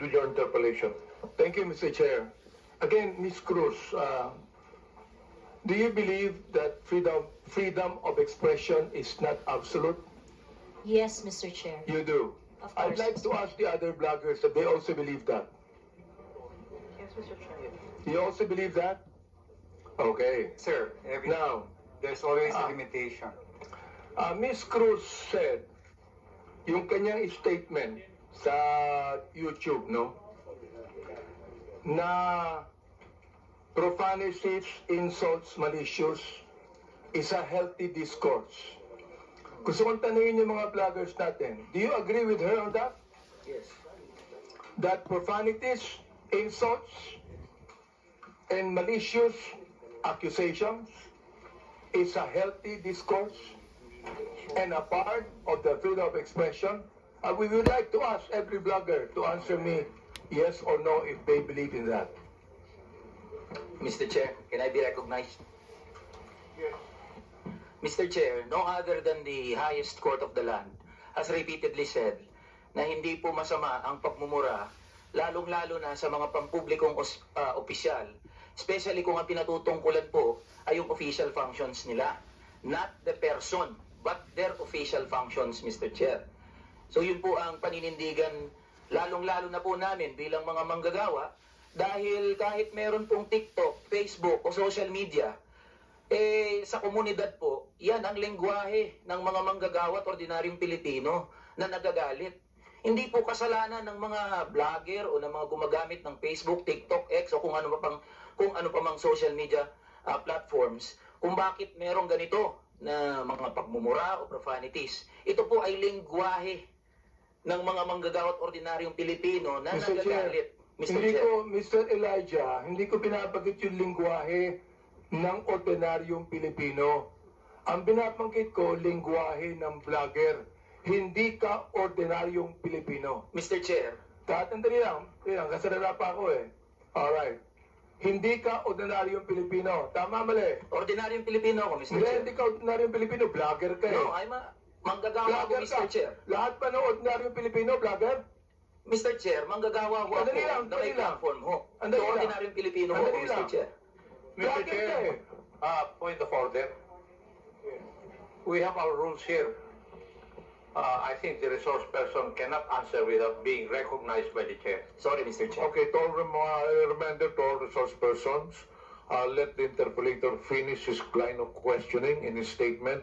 with your interpellation. Thank you, Mr. Chair. Again, Ms. Cruz, uh, do you believe that freedom, freedom of expression is not absolute? Yes, Mr. Chair. You do. Of course. I'd course. like to ask the other bloggers if they also believe that. Yes, Mr. Chair. You also believe that? Okay. Sir, every, Now, there's always Ah. a limitation. uh, Ms. Cruz said, yung kanyang statement sa YouTube, no? Na profanities, insults, malicious is a healthy discourse. Gusto kong tanungin yung mga vloggers natin, do you agree with her on that? Yes. That profanities, insults, and malicious accusations is a healthy discourse and a part of the freedom of expression. Uh, we would like to ask every blogger to answer me yes or no if they believe in that. Mr. Chair, can I be recognized? Mr. Chair, no other than the highest court of the land has repeatedly said na hindi po masama ang pagmumura, lalong-lalo na sa mga pampublikong os- ah, opisyal, especially kung ang pinatutungkulan po ay yung official functions nila. Not the person, but their official functions, Mr. Chair. So yun po ang paninindigan, lalong-lalo na po namin bilang mga manggagawa, dahil kahit meron pong TikTok, Facebook o social media, eh sa komunidad po, yan ang lengguwahe ng mga manggagawa at ordinaryong Pilipino na nagagalit. Hindi po kasalanan ng mga vlogger o ng mga gumagamit ng Facebook, TikTok, X o kung ano pa pang kung ano pa mang social media ah, platforms kung bakit merong ganito na mga pagmumura o profanities. Ito po ay lengguwahe ng mga manggagawa at ordinaryong Pilipino na Mr. Chair, nagagalit. Mr. hindi Chair. ko, Mr. Elijah, hindi ko pinapagit yung lingwahe ng ordinaryong Pilipino. Ang binabanggit ko, lingwahe ng vlogger. Hindi ka ordinaryong Pilipino. Mr. Chair, Tatandali lang, yan, kasalala pa ako eh. Alright. Hindi ka ordinaryong Pilipino. Tama mali. ordinaryong Pilipino ako, Mr. Hindi, Chair. hindi ka ordinaryong Pilipino. Vlogger ka eh. No, I'm a manggagawa ako, Vlogger Mr. Chair. Lahat pa ng ordinaryong Pilipino, vlogger? Mr. Chair, manggagawa ko ako Andali lang, na may lang. platform ho. Andali So, lang. ordinaryong Pilipino ho ako, Andali Mr. lang. Chair. Mr. Vlogger ka Chair, uh, point of order. We have our rules here. Uh, I think the resource person cannot answer without being recognized by the chair. Sorry, Mr. Chair. Okay, to all rem- uh, reminder to all resource persons, uh, let the interpolator finish his line of questioning in his statement.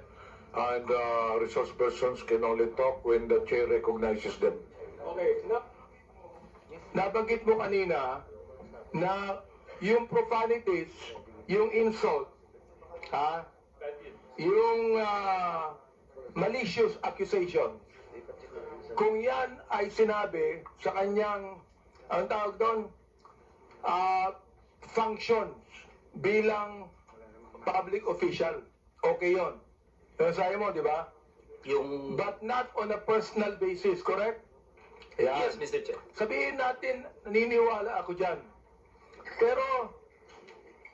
And uh, resource persons can only talk when the chair recognizes them. Okay, na, nabanggit mo kanina na yung profanities, yung insult, ha? Yung ah, malicious accusation. Kung yan ay sinabi sa kanyang, ang tawag doon, ah, functions bilang public official. Okay yon. Yung sabi mo, di ba? Yung... But not on a personal basis, correct? Yan. Yes, Mr. Chair. Sabihin natin, naniniwala ako dyan. Pero,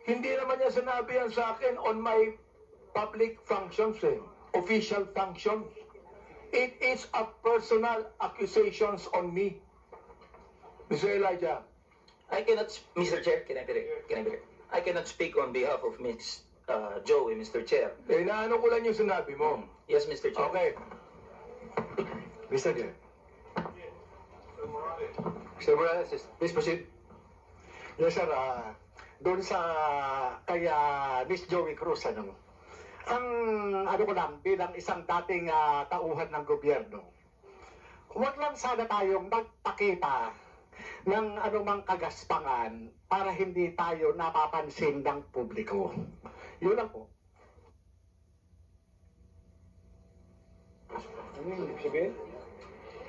hindi naman niya sinabi yan sa akin on my public functions eh. Official functions. It is a personal accusations on me. Mr. Elijah, I cannot, Mr. Chair, can I be, can I be, I cannot speak on behalf of Ms. Uh, Joey, Mr. Chair. eh, naano ko lang yung sinabi mo. Yes, Mr. Chair. Okay. Mr. Chair. Mr. Morales, please proceed. Yes, sir. ah, doon sa kay ah, Miss Joey Cruz, ano, ang ano ko lang, bilang isang dating ah, tauhan ng gobyerno, huwag lang sana tayong magpakita ng anumang kagaspangan para hindi tayo napapansin ng publiko. Yun lang po. Ano yung sabihin?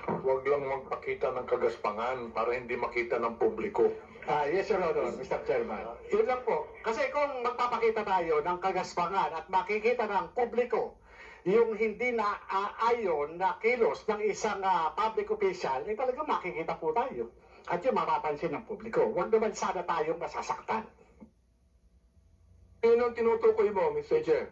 Huwag lang magpakita ng kagaspangan para hindi makita ng publiko. Ah, yes, Your Honor, Mr. Chairman. Yun lang po. Kasi kung magpapakita tayo ng kagaspangan at makikita ng publiko yung hindi na aayon na kilos ng isang ah, public official, eh talagang makikita po tayo. At yung mapapansin ng publiko. Huwag naman sana tayong masasaktan. Yun ang tinutukoy mo, Mr. Chair.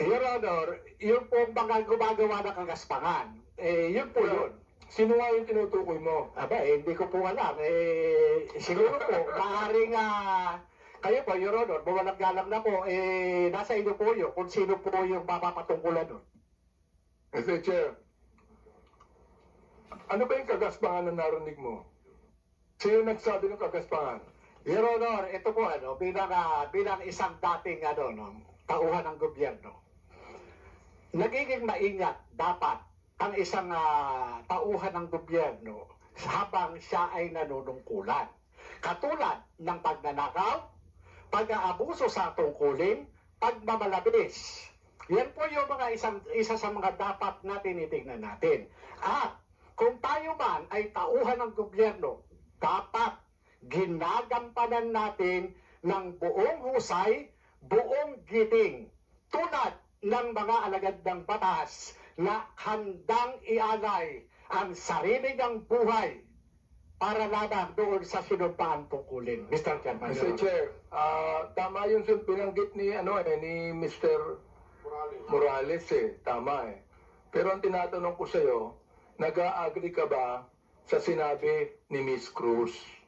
Your Honor, yung po mga gumagawa ng kagaspangan, eh yun po yun. Sino nga yung tinutukoy mo? Aba, eh, hindi ko po alam. Eh, siguro po, maaaring ah, kayo po, Your Honor, buwalag galang na po, eh, nasa inyo po yun kung sino po yung mapapatungkulan nun. Mr. Chair, ano ba yung kagaspangan na narinig mo? Sino nagsabi ng kagaspangan? Your Honor, ito po ano, bilang, ah, bilang isang dating ano, no, tauhan ng gobyerno, nagiging maingat dapat ang isang ah, tauhan ng gobyerno habang siya ay nanunungkulan. Katulad ng pagnanakaw, pag-aabuso sa tungkulin, pagmamalabis. Yan po yung mga isang, isa sa mga dapat na tinitingnan natin. At kung tayo man ay tauhan ng gobyerno, dapat ginagampanan natin ng buong husay, buong giting, tulad ng mga alagad ng batas na handang ialay ang sarili ng buhay para lamang doon sa sinumpaan tungkulin. Mr. Chairman. Mr. Chair, ah, tama yung binanggit ni, ano, eh, ni Mr. Morales eh. Tama eh. Pero ang tinatanong ko sa'yo, nag-a-agree ka ba sa sinabi ni Miss Cruz?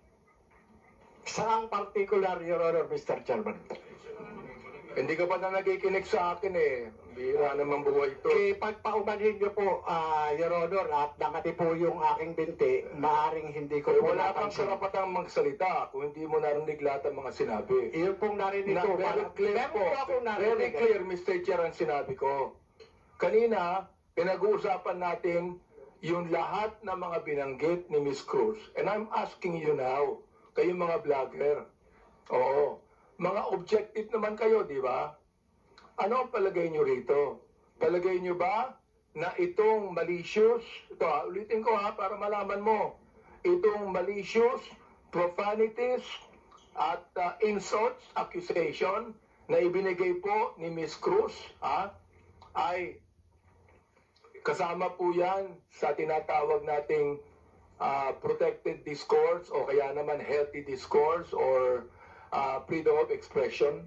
Saang particular, Your Honor, Mr. Chairman? Hindi ka pa na nakikinig sa akin eh. Bira naman buhay ito. Eh, pagpaumanhin niyo po, ah, Your Honor, at nangati po yung aking binti, maaring hindi ko Eh, po wala kang napansin. karapatang magsalita kung hindi mo narinig lahat ng mga sinabi. Iyon pong narinig Na, ko. very parang- clear meron po. akong Very clear, Mr. Chair, ang sinabi ko. Kanina, pinag-uusapan natin yung lahat ng mga binanggit ni Miss Cruz. And I'm asking you now, kayong mga vlogger. Oo. Mga objective naman kayo, di ba? Ano ang palagay nyo rito? Palagay nyo ba na itong malicious, ito ha, ulitin ko ha, para malaman mo, itong malicious, profanities, at uh, insults, accusation na ibinigay po ni Miss Cruz, ha, ay kasama po yan sa tinatawag nating uh, protected discourse o kaya naman healthy discourse or uh, freedom of expression.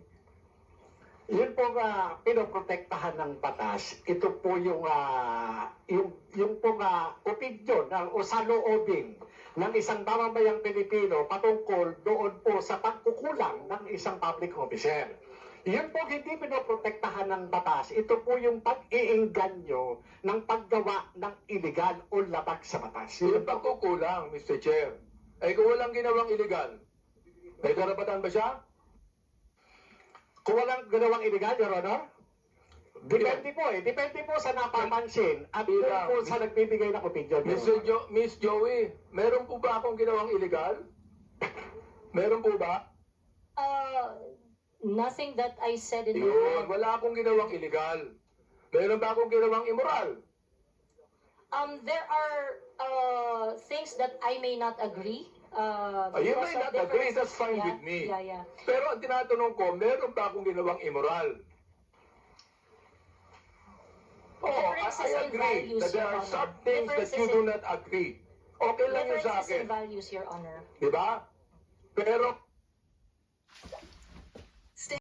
Yun po nga pinoprotektahan ng batas. Ito po yung ah, yung yung po nga opinion ng o saloobin ng isang mamamayang Pilipino patungkol doon po sa pagkukulang ng isang public officer. Yun po hindi pinoprotektahan ng batas. Ito po yung pag-iinganyo ng paggawa ng illegal o labag sa batas. Yun Yung po. pagkukulang, Mr. Chair, ay kung walang ginawang illegal, may karapatan ba siya? Kung walang ginawang illegal, Your Honor, depende po eh. Depende po sa napapansin at kung Bilang- po sa nagbibigay ng opinion. Your Mr. Honor. Jo- Miss Joey, meron po ba akong ginawang illegal? Meron po ba? Uh, nothing that I said in Yun, the wala akong ginawang illegal. Meron ba akong ginawang immoral? Um, there are uh, things that I may not agree. Uh, Ah, you because may of not agree, that's fine yeah, with me. Yeah, yeah. Pero ang tinatanong ko, meron ba akong ginawang immoral? Oh, I, Differences I in agree values, that there Your are Honor. some things that you Differences do in- not agree. Okay lang yun sa Differences akin. in values, Your Honor. Di ba? Pero,